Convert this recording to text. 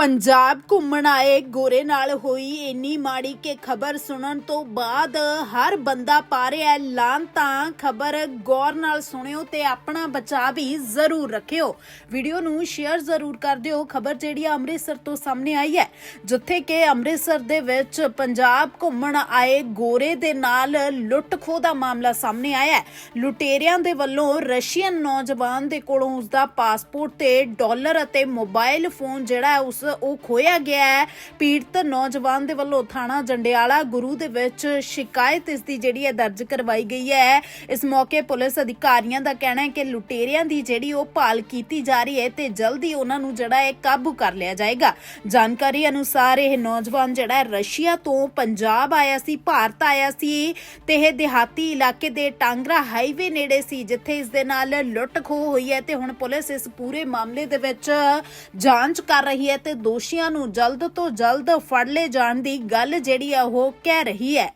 ਪੰਜਾਬ ਘੁੰਮਣ ਆਏ, ਗੋਰੇ ਨਾਲ ਹੋਈ ਇੰਨੀ ਮਾੜੀ ਕਿ ਖਬਰ ਸੁਣਨ ਤੋਂ ਬਾਅਦ ਹਰ ਬੰਦਾ ਪਾ ਰਿਹਾ ਹੈ ਤਾਂ ਖਬਰ ਗੌਰ ਨਾਲ ਸੁਣਿਓ ਤੇ ਆਪਣਾ ਬਚਾਅ ਵੀ ਜ਼ਰੂਰ ਰੱਖਿਓ। ਵੀਡੀਓ ਨੂੰ ਸ਼ੇਅਰ ਜ਼ਰੂਰ ਕਰ ਦਿਓ। ਖਬਰ ਜਿਹੜੀ ਆ ਅੰਮ੍ਰਿਤਸਰ ਤੋਂ ਸਾਹਮਣੇ ਆਈ ਹੈ, ਜਿੱਥੇ ਕਿ ਅੰਮ੍ਰਿਤਸਰ ਦੇ ਵਿੱਚ ਪੰਜਾਬ ਘੁੰਮਣ ਆਏ ਗੋਰੇ ਦੇ ਨਾਲ ਲੁੱਟ ਖੋਹ ਦਾ ਮਾਮਲਾ ਸਾਹਮਣੇ ਆਇਆ ਹੈ। ਲੁਟੇਰਿਆਂ ਦੇ ਵੱਲੋਂ ਰਸ਼ੀਅਨ ਨੌਜਵਾਨ ਦੇ ਕੋਲੋਂ ਉਸ ਦਾ ਪਾਸਪੋਰਟ ਤੇ ਡਾਲਰ ਅਤੇ ਮੋਬਾਈਲ ਫੋਨ ਜਿਹੜਾ ਹੈ ਉਸ ਉਹ ਖੋਇਆ ਗਿਆ ਹੈ। ਪੀੜਤ ਨੌਜਵਾਨ ਦੇ ਵੱਲੋਂ ਥਾਣਾ ਜੰਡਿਆਲਾ ਗੁਰੂ ਦੇ ਵਿੱਚ ਸ਼ਿਕਾਇਤ ਇਸ ਦੀ ਜਿਹੜੀ ਹੈ ਦਰਜ ਕਰਵਾਈ ਗਈ ਹੈ। ਇਸ ਮੌਕੇ ਪੁਲਿਸ ਅਧਿਕਾਰੀਆਂ ਦਾ ਕਹਿਣਾ ਹੈ ਕਿ ਲੁਟੇਰਿਆਂ ਦੀ ਜਿਹੜੀ ਉਹ ਭਾਲ ਕੀਤੀ ਜਾ ਰਹੀ ਹੈ ਤੇ ਜਲਦੀ ਉਹਨਾਂ ਨੂੰ ਜਿਹੜਾ ਹੈ ਕਾਬੂ ਕਰ ਲਿਆ ਜਾਏਗਾ। ਜਾਣਕਾਰੀ ਅਨੁਸਾਰ ਇਹ ਨੌਜਵਾਨ ਜਿਹੜਾ ਹੈ ਰਸ਼ੀਆ ਤੋਂ ਪੰਜਾਬ ਆਇਆ ਸੀ, ਭਾਰਤ ਆਇਆ ਸੀ ਤੇ ਇਹ ਦਿਹਾਤੀ ਇਲਾਕੇ ਦੇ ਟਾਂਗਰਾ ਹਾਈਵੇ ਨੇੜੇ ਸੀ, ਜਿੱਥੇ ਇਸ ਦੇ ਨਾਲ ਲੁੱਟ ਖੋਹ ਹੋਈ ਹੈ ਤੇ ਹੁਣ ਪੁਲਿਸ ਇਸ ਪੂਰੇ ਮਾਮਲੇ ਦੇ ਵਿੱਚ ਜਾਂਚ ਕਰ ਰਹੀ ਹੈ ਤੇ ਦੋਸ਼ੀਆਂ ਨੂੰ ਜਲਦ ਤੋਂ ਜਲਦ ਫੜ ਲਏ ਜਾਣ ਦੀ ਗੱਲ ਜਿਹੜੀ ਆ ਉਹ ਕਹਿ ਰਹੀ ਹੈ।